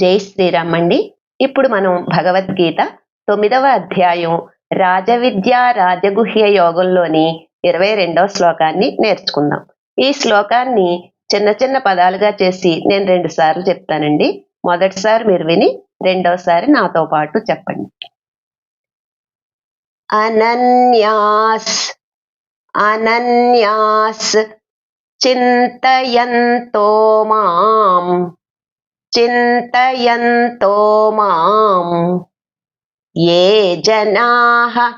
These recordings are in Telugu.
జై శ్రీరామ్ అండి. ఇప్పుడు మనం భగవద్గీత తొమ్మిదవ అధ్యాయం రాజవిద్య రాజగుహ్య యోగంలోని ఇరవై రెండవ శ్లోకాన్ని నేర్చుకుందాం. ఈ శ్లోకాన్ని చిన్న చిన్న పదాలుగా చేసి నేను రెండు సార్లు చెప్తానండి. మొదటిసారి మీరు విని రెండవసారి నాతో పాటు చెప్పండి. అనన్యాస్ అనన్యాస్ చింతయంతో మాం चिन्तयन्तो माम्। ये जनाः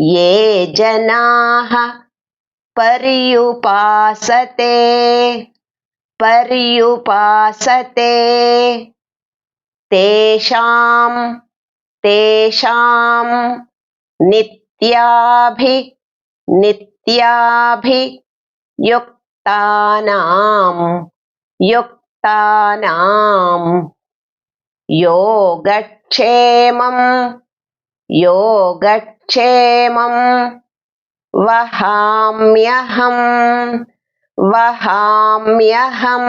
ये जनाः पर्युपासते पर्युपासते। तेषां तेषां नित्याभि नित्याभि नित्याभियुक्तानां युक् యుక్తానాం యోగక్షేమం యోగక్షేమం. వహామ్యహం వహామ్యహం.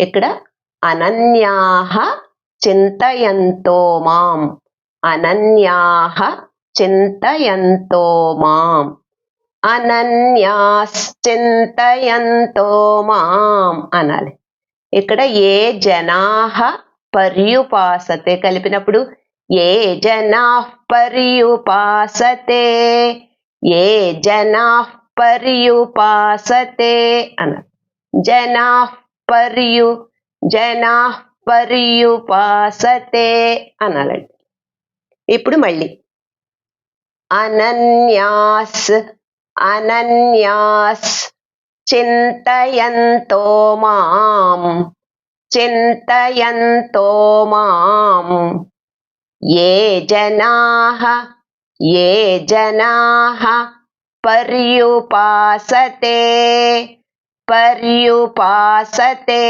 ఇక్కడ అనన్యాహ చింతయంతో మాం. అనన్యాహ చింతయంతో మాం. అనన్యాశ్చింతయంతో మాం అనాలి. ఇక్కడ ఏ జనాహ పర్యుపాసతే కలిపినప్పుడు ఏ జనా పర్యుపాసతే ఏ జనా పర్యుపాసతే అన జనా పర్యు జనా పర్యుపాసతే అనాలండి. ఇప్పుడు మళ్ళీ. అనన్యాస్ अनन्यास चिन्तयन्तो माम्। चिन्तयन्तो माम्। ये जनाः ये जनाः पर्युपासते पर्युपासते।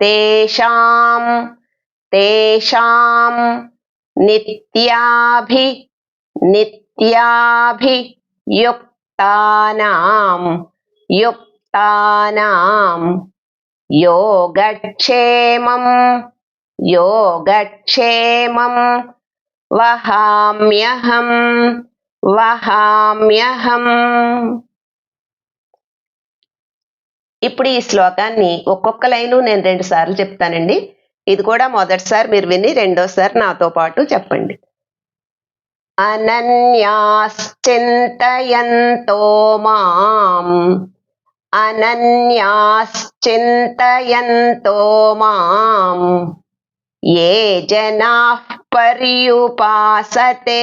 तेषां तेषां नित्याभि नित्याभि యుక్తానాం యుక్తానాం. యోగక్షేమం యోగక్షేమం. వహామ్యహం వహామ్యహం. ఇప్పుడు ఈ శ్లోకాన్ని ఒక్కొక్క లైను నేను రెండు సార్లు చెప్తానండి. ఇది కూడా మొదటిసారి మీరు విని రెండోసారి నాతో పాటు చెప్పండి. अनन्याश्चिन्तयन्तो माम्। अनन्याश्चिन्तयन्तो माम्। ये जनाः पर्युपासते।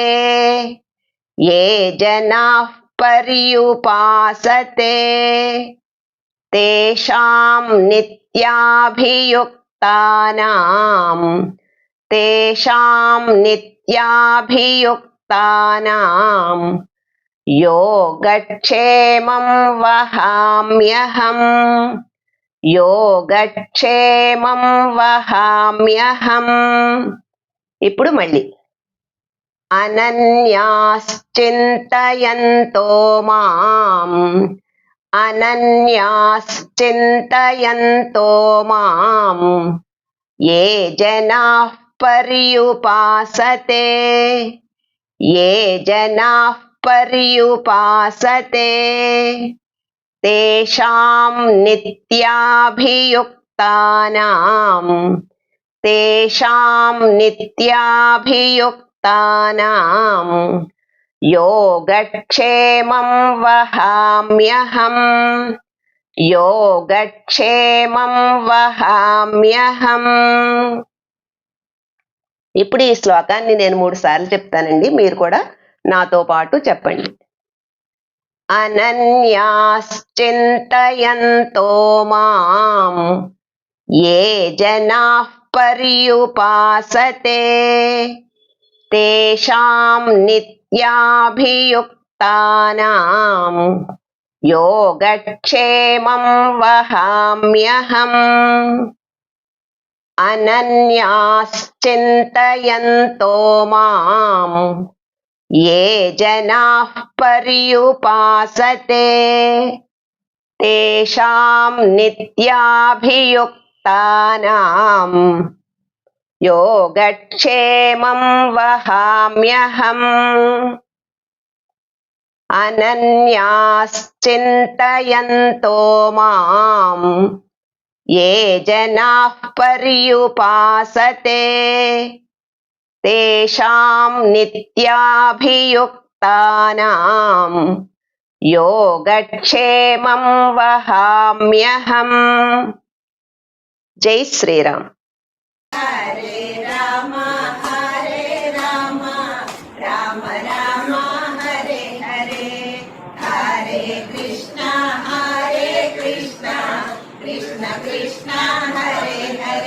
ये जनाः पर्युपासते। तेषां नित्याभियुक्तानां तेषां नित्याभियुक् భక్తానాం యోగక్షేమం వహామ్యహం యోగక్షేమం వహామ్యహం ఇప్పుడు మళ్ళీ. అనన్యాశ్చింతయంతో మాం। అనన్యాశ్చింతయంతో మాం। ఏ జనా పర్యుపాసతే। ये जनाः पर्युपासते। तेषां नित्याभियुक्तानां। तेषां नित्याभियुक्तानां। योगक्षेमं वहाम्यहम्। योगक्षेमं वहाम्यहम्। ఇప్పుడు ఈ శ్లోకాన్ని నేను మూడు సార్లు చెప్తానండి. మీరు కూడా నాతో పాటు చెప్పండి. అనన్యాశ్చింతయంతో మాం ఏ జనా పర్యుపాసతే తేషాం నిత్యాభియుక్తానాం యోగక్షేమం వహామ్యహం अनन्याश्चिन्तयन्तो माम् ये जनाः पर्युपासते तेषां नित्याभियुक्तानां योगक्षेमं वहाम्यहम् अनन्याश्चिन्तयन्तो माम् ये जनाः पर्युपासते। तेषां नित्याभियुक्तानां योगक्षेमं वहाम्यहम्। जय श्रीराम। Krishna Hare Hare.